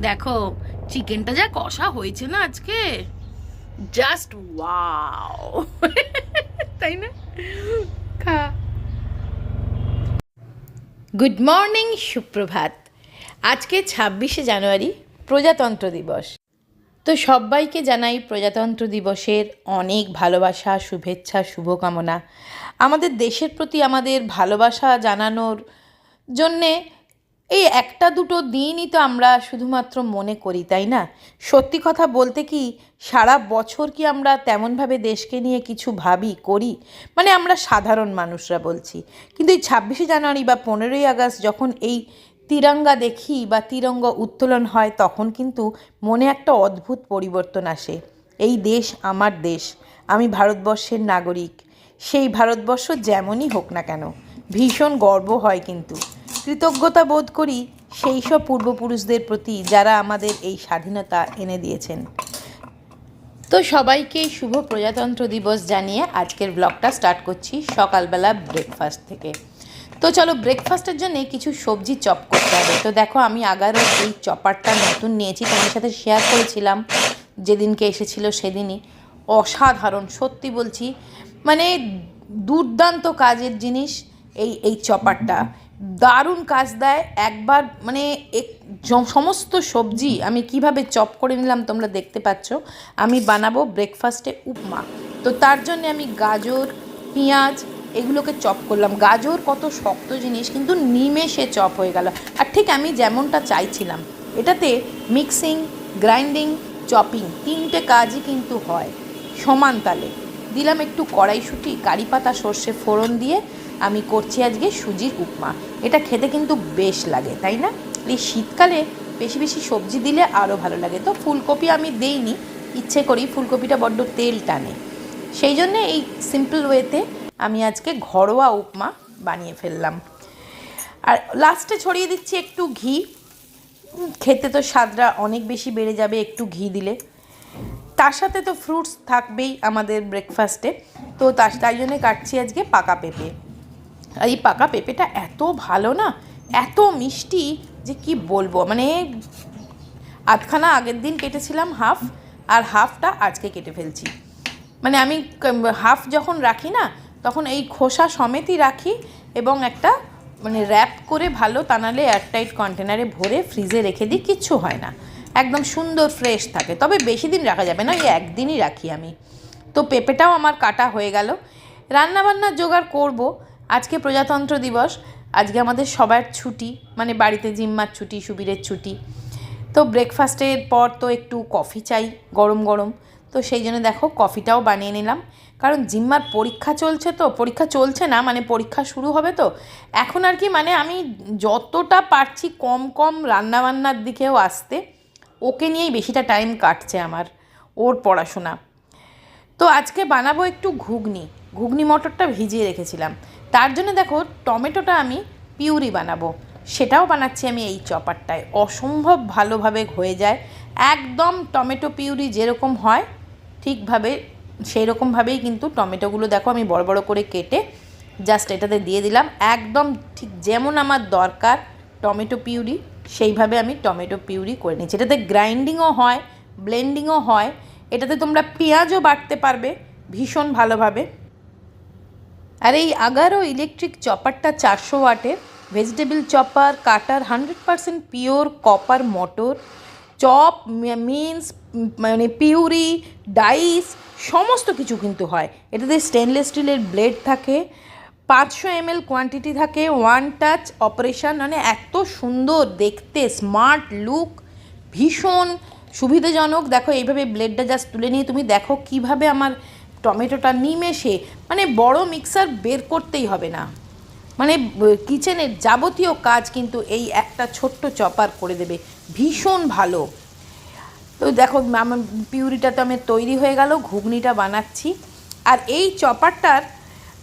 দেখো চিকেনটা যা কষা হয়েছে না আজকে? জাস্ট ওয়াও তাই না? খা। গুড মর্নিং সুপ্রভাত। আজকে ছাব্বিশে জানুয়ারি, প্রজাতন্ত্র দিবস। তো সবাইকে জানাই প্রজাতন্ত্র দিবসের অনেক ভালোবাসা, শুভেচ্ছা, শুভকামনা। আমাদের দেশের প্রতি আমাদের ভালোবাসা জানানোর জন্যে এই একটা দুটো দিনই তো আমরা শুধুমাত্র মনে করি, তাই না? সত্যি কথা বলতে কি, সারা বছর কি আমরা তেমনভাবে দেশকে নিয়ে কিছু ভাবি, করি? মানে আমরা সাধারণ মানুষরা বলছি। কিন্তু এই ছাব্বিশে জানুয়ারি বা পনেরোই আগস্ট যখন এই তিরঙ্গা দেখি বা তিরঙ্গ উত্তোলন হয়, তখন কিন্তু মনে একটা অদ্ভুত পরিবর্তন আসে। এই দেশ আমার দেশ, আমি ভারতবর্ষের নাগরিক। সেই ভারতবর্ষ যেমনই হোক না কেন, ভীষণ গর্ব হয় কিন্তু। কৃতজ্ঞতা বোধ করি সেই সব পূর্বপুরুষদের প্রতি যারা আমাদের এই স্বাধীনতা এনে দিয়েছেন। তো সবাইকে শুভ প্রজাতন্ত্র দিবস জানিয়ে আজকের ব্লগটা স্টার্ট করছি সকালবেলা ব্রেকফাস্ট থেকে। তো চলো ব্রেকফাস্টের জন্য কিছু সবজি চপ করতে হবে। তো দেখো আমি আগারও এই চপারটা নতুন নিয়েছি তোমার সাথে শেয়ার করেছিলাম, যেদিনকে এসেছিল সেদিনই। অসাধারণ, সত্যি বলছি মানে দুর্দান্ত কাজের জিনিস এই এই চপারটা দারুণ কাজ দেয়, একবার মানে এক সমস্ত সবজি আমি কীভাবে চপ করে নিলাম তোমরা দেখতে পাচ্ছ। আমি বানাবো ব্রেকফাস্টে উপমা। তো তার জন্য আমি গাজর, পেঁয়াজ এগুলোকে চপ করলাম। গাজর কত শক্ত জিনিস, কিন্তু নিমেষে চপ হয়ে গেল। আর ঠিক আমি যেমনটা চাইছিলাম, এটাতে মিক্সিং গ্রাইন্ডিং চপিং তিনটে কাজই কিন্তু হয় সমান তালে। দিলাম একটু কড়াইশুঁটি কারি পাতা সর্ষে ফোড়ন দিয়ে আমি করছি আজকে সুজির উপমা। এটা খেতে কিন্তু বেশ লাগে, তাই না? এই শীতকালে বেশি বেশি সবজি দিলে আরও ভালো লাগে। তো ফুলকপি আমি দেইনি, ইচ্ছে করি ফুলকপিটা বড্ড তেল টানে। সেই জন্যে এই সিম্পল ওয়েতে আমি আজকে ঘরোয়া উপমা বানিয়ে ফেললাম। আর লাস্টে ছড়িয়ে দিচ্ছি একটু ঘি। খেতে তো স্বাদটা অনেক বেশি বেড়ে যাবে একটু ঘি দিলে। তার সাথে তো ফ্রুটস থাকবেই আমাদের ব্রেকফাস্টে তো তার, তাই জন্যে কাটছি আজকে পাকা পেঁপে। আর এই পাকা পেঁপেটা এত ভালো না, এত মিষ্টি যে কি বলব? মানে আধখানা আগের দিন কেটেছিলাম হাফ আর হাফটা আজকে কেটে ফেলছি। মানে আমি হাফ যখন রাখি না তখন এই খোসা সমেতই রাখি এবং একটা মানে র্যাপ করে ভালো তা নাহলে এয়ারটাইট কন্টেনারে ভরে ফ্রিজে রেখে দিই, কিচ্ছু হয় না। একদম সুন্দর ফ্রেশ থাকে। তবে বেশি দিন রাখা যাবে না এই একদিনই রাখি আমি। তো পেঁপেটাও আমার কাটা হয়ে গেল। রান্নাবান্নার জোগাড় করব। আজকে প্রজাতন্ত্র দিবস। আজকে আমাদের সবার ছুটি মানে বাড়িতে জিম্মার ছুটি, সুবীরের ছুটি। তো ব্রেকফাস্টের পর তো একটু কফি চাই, গরম গরম। তো সেই জন্য দেখো কফিটাও বানিয়ে নিলাম। কারণ জিম্মার পরীক্ষা চলছে তো, পরীক্ষা চলছে না মানে পরীক্ষা শুরু হবে তো। এখন আর কি মানে আমি যতটা পারছি কম কম রান্নাবান্নার দিকেও আসতে, ওকে নিয়েই বেশিটা টাইম কাটছে আমার, ওর পড়াশোনা। তো আজকে বানাবো একটু ঘুগনি ঘুগনি মটরটা ভিজিয়ে রেখেছিলাম। তার জন্য দেখো টমেটোটা আমি পিউরি বানাবো, সেটাও বানাচ্ছি আমি এই চপারটায়। অসম্ভব ভালোভাবে হয়ে যায়, একদম টমেটো পিউরি যেরকম হয় ঠিকভাবে সেই রকমভাবেই কিন্তু টমেটোগুলো দেখো আমি বড় বড় করে কেটে জাস্ট এটাতে দিয়ে দিলাম। একদম ঠিক যেমন আমার দরকার টমেটো পিউরি, সেইভাবে আমি টমেটো পিউরি করে নিচ্ছি এটাতে গ্রাইন্ডিংও হয় ব্লেন্ডিংও হয়, এটাতে তোমরা পেঁয়াজও বাটতে পারবে ভীষণ ভালোভাবে। আর এই আগারো ইলেকট্রিক চপারটা চারশো ওয়াটের vegetable chopper cutter hundred percent pure copper motor chop means মানে পিউরি, ডাইস, সমস্ত কিছু কিন্তু হয়। এটাতে স্টেনলেস স্টিলের ব্লেড থাকে, পাঁচশো এমএল কোয়ান্টিটি থাকে ওয়ান টাচ অপারেশন মানে এত সুন্দর দেখতে স্মার্ট লুক ভীষণ সুবিধাজনক। দেখো, এইভাবে ব্লেডটা জাস্ট তুলে নিয়ে তুমি দেখো কীভাবে আমার টমেটোটা নিমেষে মানে বড় মিক্সার বের করতেই হবে না। মানে কিচেনের যাবতীয় কাজ কিন্তু এই একটা ছোট্ট চপার করে দেবে। ভীষণ ভালো। তো দেখো, আমার পিউরিটা তো আমার তৈরি হয়ে গেল, ঘুগনিটা বানাচ্ছি। আর এই চপারটার,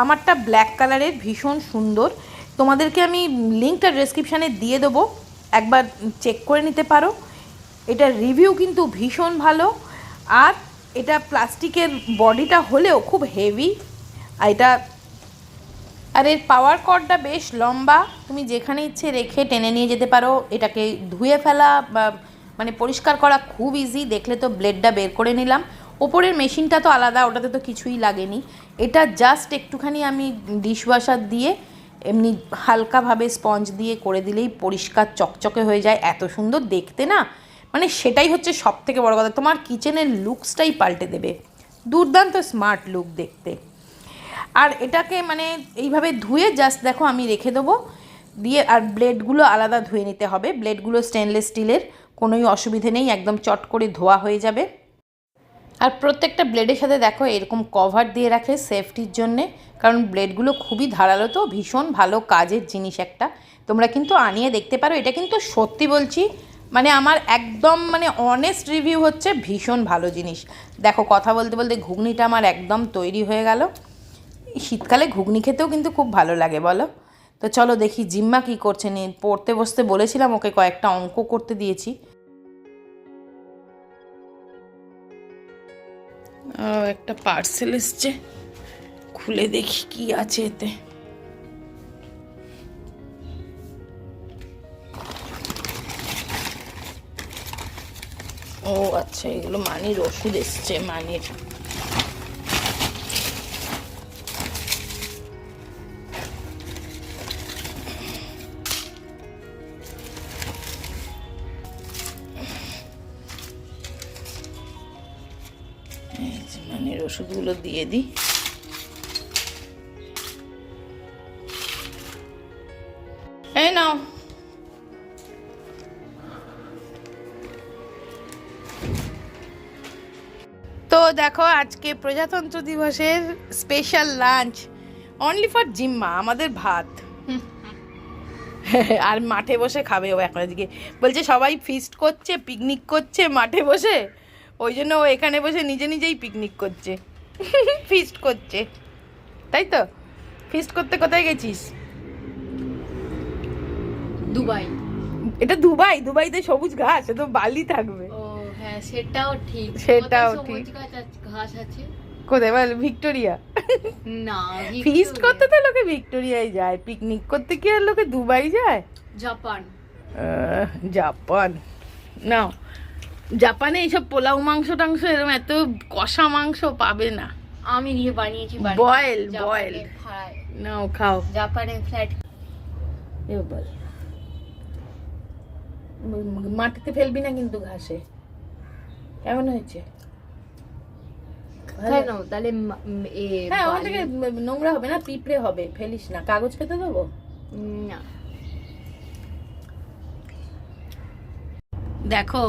আমারটা ব্ল্যাক কালারের, ভীষণ সুন্দর। তোমাদেরকে আমি লিঙ্কটা ডেসক্রিপশানে দিয়ে দেবো, একবার চেক করে নিতে পারো। এটার রিভিউ কিন্তু ভীষণ ভালো। আর এটা প্লাস্টিকের বডিটা হলেও খুব হেভি। আর এটা আর এর পাওয়ার কর্ডটা বেশ লম্বা। তুমি যেখানে ইচ্ছে রেখে টেনে নিয়ে যেতে পারো, এটাকে ধুয়ে ফেলা বা মানে পরিষ্কার করা খুব ইজি দেখলে তো ব্লেডটা বের করে নিলাম। ওপরের মেশিনটা তো আলাদা, ওটাতে তো কিছুই লাগেনি। এটা জাস্ট একটুখানি আমি ডিশওয়াশার দিয়ে এমনি হালকাভাবে স্পঞ্জ দিয়ে করে দিলেই পরিষ্কার চকচকে হয়ে যায়। এত সুন্দর দেখতে না? মানে সেটাই হচ্ছে সব থেকে বড় কথা। তোমার কিচেনের লুকসটাই পাল্টে দেবে। দুর্দান্ত স্মার্ট লুক দেখতে। আর এটাকে মানে এইভাবে ধুয়ে জাস্ট দেখো আমি রেখে দেবো। দিয়ে আর ব্লেডগুলো আলাদা ধুয়ে নিতে হবে। ব্লেডগুলো স্টেনলেস স্টিলের কোনোই অসুবিধে নেই, একদম চট করে ধোয়া হয়ে যাবে। আর প্রত্যেকটা ব্লেডের সাথে দেখো এরকম কভার দিয়ে রাখে সেফটির জন্যে, কারণ ব্লেডগুলো খুবই ধারালো তো, ভীষণ ভালো কাজের জিনিস একটা। তোমরা কিন্তু আনিয়ে দেখতে পারো, এটা কিন্তু সত্যি বলছি মানে আমার একদম মানে অনেস্ট রিভিউ হচ্ছে ভীষণ ভালো জিনিস। দেখো কথা বলতে বলতে ঘুগনিটা আমার একদম তৈরি হয়ে গেল। শীতকালে ঘুগনি খেতেও কিন্তু খুব ভালো লাগে, বলো। তো চলো দেখি জিম্মা কী করছে নি, পড়তে বসতে বলেছিলাম ওকে কয়েকটা অঙ্ক করতে দিয়েছি। একটা পার্সেল এসছে, খুলে দেখি কি আছে এতে। ও আচ্ছা এগুলো মানির ওষুধ এসছে, মানির। ওষুধগুলো দিয়ে দিই। এই নাও। তো দেখো, আজকে প্রজাতন্ত্র দিবসের স্পেশাল লাঞ্চ অনলি ফর জিম্মা, আমাদের ভাত। আর মাঠে বসে খাবে ও এখন আজকে বলছে সবাই ফিস্ট করছে পিকনিক করছে, মাঠে বসে। ওই জন্য ও এখানে বসে নিজে নিজেই পিকনিক করছে। ফিস্ট করছে। তাই তো? ফিস্ট করতে কোথায় গেছিস? দুবাই। এটা দুবাই? দুবাইতে সবুজ ঘাস তো বালি থাকবে। ও হ্যাঁ সেটাও ঠিক। সেটাও ঠিক। ঘাস আছে কোথায় বল? ভিক্টোরিয়া? না ফিস্ট করতে তো লোকে ভিক্টোরিয়ায় যায়। পিকনিক করতে কি আর লোকে দুবাই যায়? জাপান। জাপান। না জাপানে এইসব পোলাও মাংস টাংস এরকম এত কষা মাংস পাবে না। আমি নিয়ে বানিয়েছি Boil, boil. নাও খাও। জাপানে ফ্ল্যাট। এ বল মাটিতে ফেলবি না কিন্তু ঘাসে। কেমন হয়েছে? তাহলে হ্যাঁ ওখান থেকে নোংরা হবে না পিঁপড়ে হবে ফেলিস না। কাগজ পেতে দেবো? না। দেখো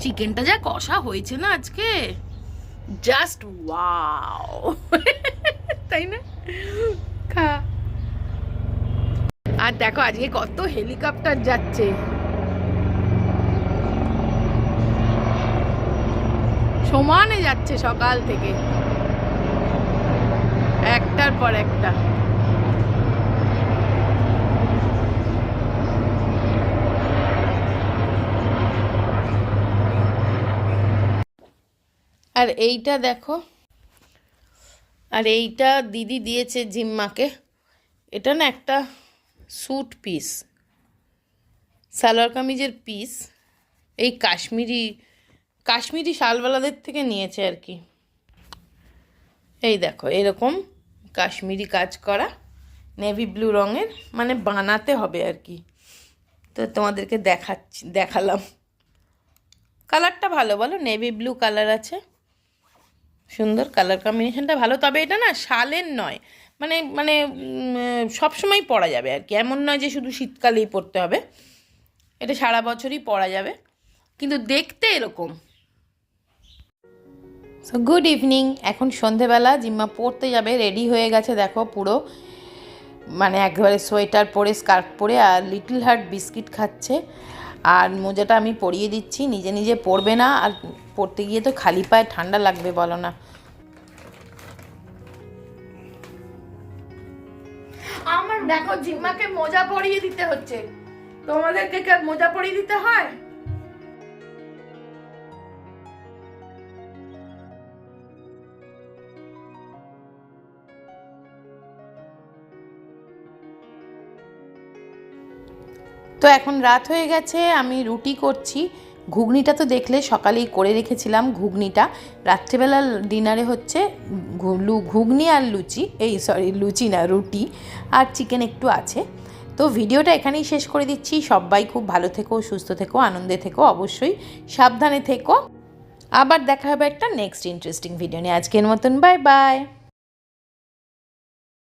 চিকেনটা যা কষা হয়েছে না আজকে? জাস্ট ওয়াও তাই না? খা। আর দেখো আজকে কত হেলিকপ্টার যাচ্ছে। সমানে যাচ্ছে সকাল থেকে। একটার পর একটা। আর এইটা দেখো। আর এইটা দিদি দিয়েছে জিম্মাকে। এটা না একটা স্যুট পিস সালোয়ার কামিজের পিস এই কাশ্মীরি কাশ্মীরি শালওয়ালাদের থেকে নিয়েছে আর কি। এই দেখো, এরকম কাশ্মীরি কাজ করা নেভি ব্লু রঙের মানে বানাতে হবে আর কি। তো তোমাদেরকে দেখাচ্ছি, দেখালাম। কালারটা ভালো, বলো? নেভি ব্লু কালার আছে। সুন্দর কালার কম্বিনেশনটা ভালো। তবে এটা না শালের নয়। মানে মানে সব সময় পরা যাবে আর কি। এমন নয় যে শুধু শীতকালেই পরতে হবে। এটা সারা বছরই পরা যাবে। কিন্তু দেখতে এরকম। সো গুড ইভিনিং এখন সন্ধেবেলা, জিম্মা পড়তে যাবে রেডি হয়ে গেছে দেখো পুরো। মানে একবারে সোয়েটার পরে, স্কার্ফ পরে, আর লিটল হার্ট বিস্কিট খাচ্ছে। আর মোজাটা আমি পরিয়ে দিচ্ছি, নিজে নিজে পরবে না। আর পড়তে গিয়ে তো খালি পায়ে ঠান্ডা লাগবে বলো না। আমার দেখো জিম্মাকে মোজা পরিয়ে দিতে হচ্ছে। তোমাদেরকে কে মোজা পরিয়ে দিতে হয়? তো এখন রাত হয়ে গেছে আমি রুটি করছি। ঘুগনিটা তো দেখলে সকালেই করে রেখেছিলাম ঘুগনিটা। রাত্রেবেলা ডিনারে হচ্ছে ঘুগনি আর লুচি, এই সরি লুচি না, রুটি আর চিকেন একটু আছে। তো ভিডিওটা এখানেই শেষ করে দিচ্ছি। সবাই খুব ভালো থেকো, সুস্থ থেকো, আনন্দে থেকো, অবশ্যই সাবধানে থেকো। আবার দেখা হবে একটা নেক্সট ইন্টারেস্টিং ভিডিও নিয়ে। আজকের মতন বাই বাই